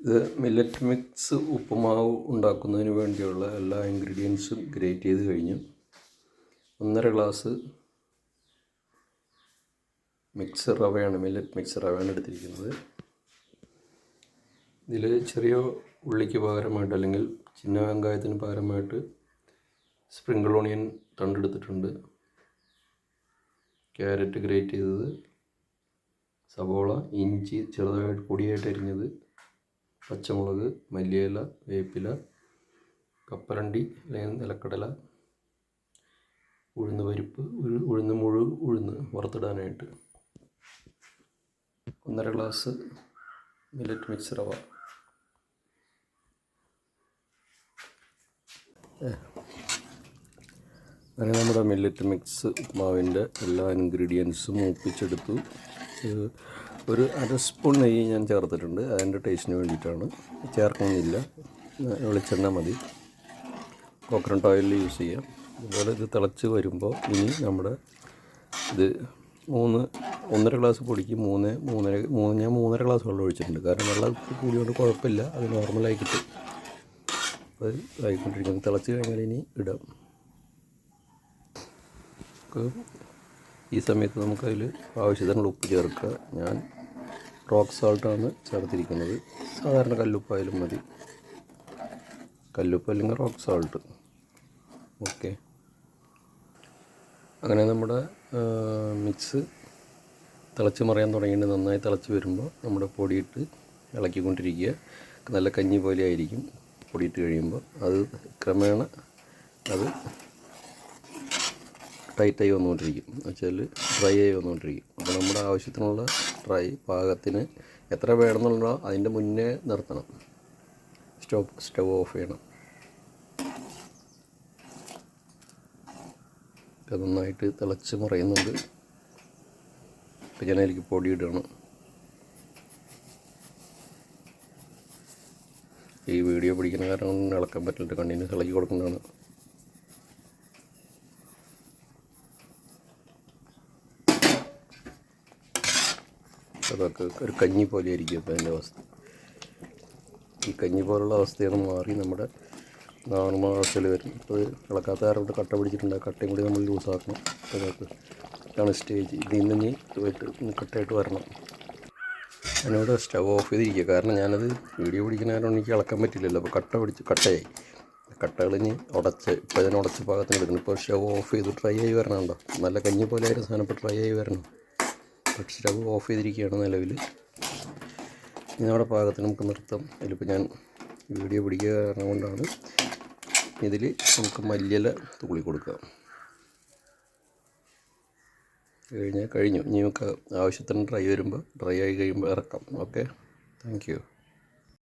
ഇത് millet mix ഉപ്പുമാവ് ഉണ്ടാക്കുന്നതിന് വേണ്ടിയുള്ള എല്ലാ ഇൻഗ്രീഡിയൻസും ഗ്രേറ്റ് ചെയ്ത് കഴിഞ്ഞു. ഒന്നര ഗ്ലാസ് മിക്സ് റവയാണ് മില്ലറ്റ് മിക്സ് റവയാണ് എടുത്തിരിക്കുന്നത്. ഇതിൽ ചെറിയ ഉള്ളിക്ക് പകരമായിട്ട് അല്ലെങ്കിൽ ചിന്ന വെങ്കായത്തിന് പകരമായിട്ട് സ്പ്രിങ്കിൾ ഓണിയൻ തണ്ടെടുത്തിട്ടുണ്ട്. ക്യാരറ്റ് ഗ്രേറ്റ് ചെയ്തത് സവോള ഇഞ്ചി ചെറുതായിട്ട് പൊടിയായിട്ട് അരിഞ്ഞത് പച്ചമുളക് മല്ലിയില വേപ്പില കപ്പലണ്ടി അല്ലെങ്കിൽ നിലക്കടല ഉഴുന്ന് പരിപ്പ് ഉഴുന്ന് മുഴു ഉഴുന്ന് വറുത്തിടാനായിട്ട്. ഒന്നര ഗ്ലാസ് മില്ലറ്റ് മിക്സ് റവ. അങ്ങനെ നമ്മുടെ മില്ലറ്റ് മിക്സ് ഉപ്മാവിന്റെ എല്ലാ ഇൻഗ്രീഡിയൻസും മൂപ്പിച്ചെടുത്തു. ഒരു അര സ്പൂൺ നെയ്യ് ഞാൻ ചേർത്തിട്ടുണ്ട്. അതിന്റെ ടേസ്റ്റിന് വേണ്ടിയിട്ടാണ്. ചേർക്കണമെന്നില്ല വെളിച്ചെണ്ണ മതി. കോക്കനട്ട് ഓയിലിൽ യൂസ് ചെയ്യാം. അതുപോലെ ഇത് തിളച്ച് വരുമ്പോൾ ഇനി നമ്മുടെ ഇത് മൂന്ന് ഒന്നര ഗ്ലാസ് പൊടിക്ക് മൂന്ന് മൂന്നര മൂന്ന് ഞാൻ മൂന്നര ഗ്ലാസ് വെള്ളം ഒഴിച്ചിട്ടുണ്ട്. കാരണം വെള്ളം കൂടിയോണ്ട് കുഴപ്പമില്ല. അത് നോർമലായി കിട്ടും. അത് ആയിക്കൊണ്ടിരിക്കുന്നത് തിളച്ച് കഴിഞ്ഞാൽ ഇനി ഇടാം. ഈ സമയത്ത് നമുക്കതിൽ ആവശ്യത്തിനുള്ള ഉപ്പ് ചേർക്കുക. ഞാൻ റോക്ക് സോൾട്ടാണ് ചേർത്തിരിക്കുന്നത്. സാധാരണ കല്ലുപ്പായാലും മതി. കല്ലുപ്പ് അല്ലെങ്കിൽ റോക്ക് സോൾട്ട്. ഓക്കെ. അങ്ങനെ നമ്മുടെ മിക്സ് തിളച്ച് മറിയാൻ തുടങ്ങിയിട്ട് നന്നായി തിളച്ച് വരുമ്പോൾ നമ്മുടെ പൊടിയിട്ട് ഇളക്കിക്കൊണ്ടിരിക്കുക. നല്ല കഞ്ഞി പോലെ ആയിരിക്കും പൊടിയിട്ട് കഴിയുമ്പോൾ. അത് ക്രമേണ അത് ടൈറ്റായി വന്നുകൊണ്ടിരിക്കും. എന്നുവെച്ചാൽ ഡ്രൈ ആയി വന്നുകൊണ്ടിരിക്കും. അപ്പോൾ നമ്മുടെ ആവശ്യത്തിനുള്ള ഡ്രൈ പാകത്തിന് എത്ര വേണമെന്നുള്ള അതിന്റെ മുന്നേ നിർത്തണം. സ്റ്റോപ്പ് സ്റ്റവ് ഓഫ് ചെയ്യണം. ഇത് നന്നായിട്ട് തിളച്ച് മറയുന്നുണ്ട്. ഇപ്പം ഞാൻ അതിലേക്ക് പൊടി ഇടണം. ഈ വീഡിയോ പിടിക്കുന്ന കാരണം ഇളക്കാൻ പറ്റില്ല. കണ്ണിന് തിളക്കി കൊടുക്കുന്നതാണ്. അതൊക്കെ ഒരു കഞ്ഞി പോലെ ആയിരിക്കും ഇപ്പോൾ അതിന്റെ അവസ്ഥ. ഈ കഞ്ഞി പോലുള്ള അവസ്ഥയാണ് മാറി നമ്മുടെ നോർമൽ അവസ്ഥയിൽ വരും ഇപ്പോൾ ഇളക്കാത്ത ആരോട് കട്ട പിടിച്ചിട്ടുണ്ട്. കട്ടയും കൂടി നമ്മൾ ലൂസാക്കണം അതൊക്കെ ഇതാണ് സ്റ്റേജ് ഇതിൽ നിന്ന് ഇനി കട്ടയായിട്ട് വരണം. അതിനോട് സ്റ്റവ് ഓഫ് ചെയ്തിരിക്കുക. കാരണം ഞാനത് വീഡിയോ പിടിക്കുന്ന കാരണം എനിക്ക് ഇളക്കാൻ പറ്റില്ലല്ലോ. അപ്പോൾ കട്ട പിടിച്ച് കട്ടയായി കട്ടകൾ ഇനി ഉടച്ച് ഇപ്പോൾ ഞാൻ ഉടച്ച് പാകത്തിന് എടുക്കണം ഇപ്പോൾ സ്റ്റവ് ഓഫ് ചെയ്ത് ട്രൈ ആയി വരണമുണ്ടോ നല്ല കഞ്ഞി പോലെ ആയിരുന്നു സാധനം ഇപ്പോൾ ട്രൈ ആയി വരണം. പക്ഷേ സ്റ്റവ് ഓഫ് ചെയ്തിരിക്കുകയാണ് നിലവിൽ ഇനി നമ്മുടെ പാകത്തിന് നമുക്ക് നിർത്താം. ഇതിലിപ്പോൾ ഞാൻ വീഡിയോ പിടിക്കുക കാരണം കൊണ്ടാണ് ഇതിൽ നമുക്ക് മല്ലിയില തുള്ളി കൊടുക്കാം കഴിഞ്ഞാൽ കഴിഞ്ഞു. ഇനി നമുക്ക് ആവശ്യത്തിന് ഡ്രൈ വരുമ്പോൾ ഡ്രൈ ആയി കഴിയുമ്പോൾ ഇറക്കാം. Okay thank